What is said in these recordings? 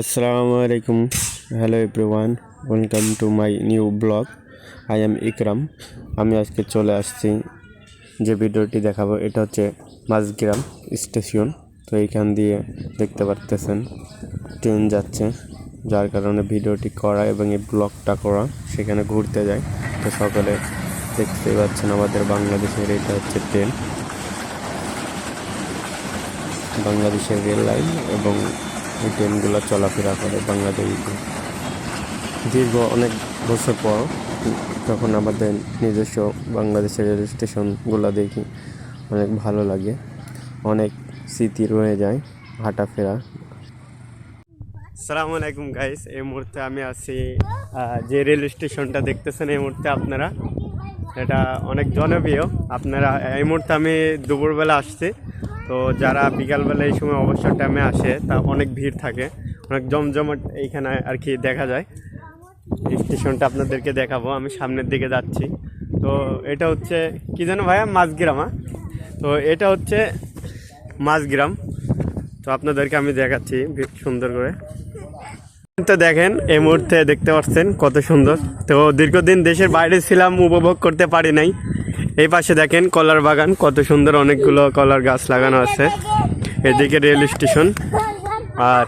আসসালামু আলাইকুম hello everyone welcome to my new blog I am Ikram আমি আজকে চলে আসছি। যে ভিডিওটি দেখাবো, এটা হচ্ছে মাঝগ্রাম স্টেশন। তো এইখান দিয়ে দেখতে পারতেছেন, ট্রেন যাচ্ছে। যার কারণে ভিডিওটি করা এবং এই ব্লগটা করা, সেখানে ঘুরতে যায়। তো সকলে দেখতেই পাচ্ছেন, আমাদের বাংলাদেশের এটা হচ্ছে ট্রেন। বাংলাদেশের রেল লাইন এবং এই ট্রেনগুলো চলাফেরা করে বাংলাদেশে। দীর্ঘ অনেক বছর পর তখন আমাদের নিজস্ব বাংলাদেশের রেল স্টেশনগুলো দেখি। অনেক ভালো লাগে। অনেক স্মৃতি রয়ে যায় হাঁটাফেরা। সালামু আলাইকুম গাইস এই মুহূর্তে আমি আছি যে রেল স্টেশনটা দেখতেছেন এই মুহূর্তে আপনারা, এটা অনেক জনপ্রিয়। আপনারা, এই মুহূর্তে আমি দুপুরবেলা আসছি। তো যারা বিকালবেলা এই সময় অবসর টাইমে আসে, তা অনেক ভিড় থাকে। অনেক জমজমাট এইখানে আর কি দেখা যায়। স্টেশনটা আপনাদেরকে দেখাবো, আমি সামনের দিকে যাচ্ছি। তো এটা হচ্ছে, কি যেন ভাইয়া? মাঝগ্রাম হ্যাঁ? তো এটা হচ্ছে মাঝগ্রাম তো আপনাদেরকে আমি দেখাচ্ছি সুন্দর করে। তো দেখেন, এই মুহূর্তে দেখতে পাচ্ছেন কত সুন্দর। তো দীর্ঘদিন দেশের বাইরে ছিলাম, উপভোগ করতে পারি নাই। এই পাশে দেখেন কলার বাগান কত সুন্দর অনেকগুলো কলার গাছ লাগানো আছে। এদিকে রেল স্টেশন। আর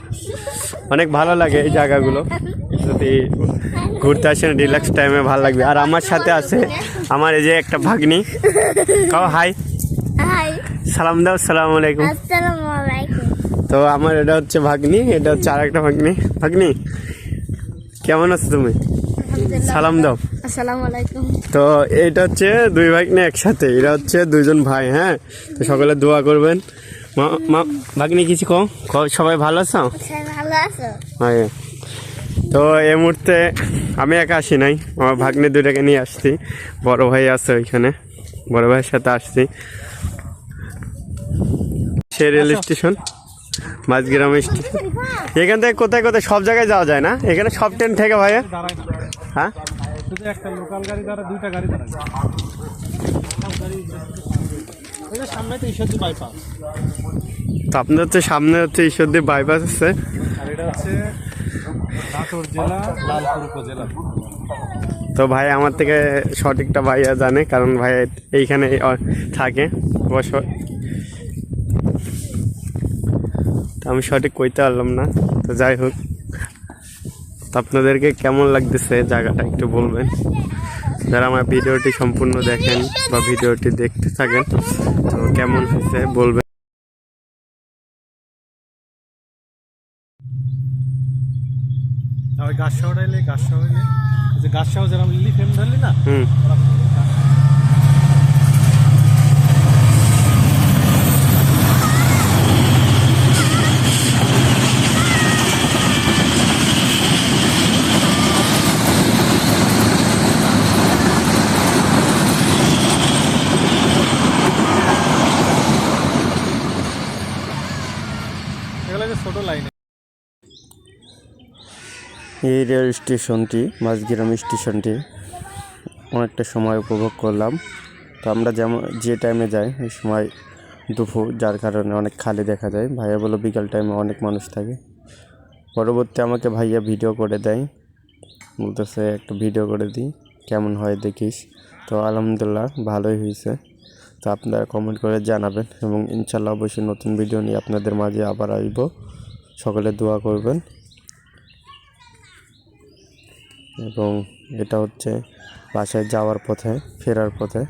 অনেক ভালো লাগে এই জায়গাগুলো। যদি ঘুরতে আসেন রিল্যাক্স টাইমে ভালো লাগবে। আর আমার সাথে আছে আমার এই যে একটা ভাগ্নি। কাও হাই সালাম দাও সালাম আলাইকুম। তো আমার এটা হচ্ছে ভাগ্নি এটা হচ্ছে আর একটা ভাগ্নি। ভাগ্নি কেমন আছো তুমি? সালাম দাও। আসসালামু আলাইকুম। তো এটা হচ্ছে দুই ভাগ্নি একসাথে এরা হচ্ছে দুইজন ভাই হ্যাঁ? তো সকলে দোয়া করবেন। মা- মা- ভাগ্নি কিছু কও, সবাই ভালো আছো? ভালো আছো? হ্যাঁ। তো এই মুহূর্তে আমি একা আসি নাই আমার ভাগ্নে দুটাকে নিয়ে আসছি। বড় ভাই আছে ওইখানে বড় ভাইয়ের সাথে আসছি। সে রেল স্টেশন মাঝগ্রাম স্টেশন। এখান থেকে কোথায় কোথায় সব জায়গায় যাওয়া যায় না? এখানে সব ট্রেন থেকে ভাইয়া? হ্যাঁ? শুধু একটা লোকাল গাড়ি দ্বারা দুইটা গাড়ি দাঁড়ায় সামনে তো ঈশ্বরদী বাইপাস তো আপনাদের হচ্ছে সামনে হচ্ছে ঈশ্বরদী বাইপাস আছে। আর এটা হচ্ছে নাটোর জেলা লালপুর উপজেলা। তো ভাই আমার থেকে সঠিকটা ভাইয়া জানে কারণ ভাই এইখানে থাকে বছর তো আমি সঠিক কইতে পারলাম না তো যাই হোক। আপনাদেরকে কেমন লাগতেছে জায়গাটা একটু বলবেন? যারা আমার ভিডিওটি সম্পূর্ণ দেখেন বা ভিডিওটি দেখতে থাকেন তো কেমন হয়েছে বলবেন? গাছ শহর গাছ শহর গাছ শহর যেরকম লিলি ফেম ধরলি না হুম। এই রেল স্টেশনটি, মাঝগ্রাম স্টেশনটি অনেকটা সময় উপভোগ করলাম। তো আমরা যেমন, যে টাইমে যাই, ওই সময় দুপুর, যার কারণে অনেক খালি দেখা যায়। ভাইয়া বলো বিকাল টাইমে অনেক মানুষ থাকে। পরবর্তী আমাকে ভাইয়া ভিডিও করে দেয়। বলতেছে, একটা ভিডিও করে দিই, কেমন হয় দেখিস? তো আলহামদুলিল্লাহ, ভালোই হয়েছে। তো আপনারা কমেন্ট করে জানাবেন এবং ইনশাল্লাহ অবশ্যই নতুন ভিডিও নিয়ে আপনাদের মাঝে আবার আসব। সকলে দোয়া করবেন। এবং এটা হচ্ছে বাসায় যাওয়ার পথে ফেরার পথে।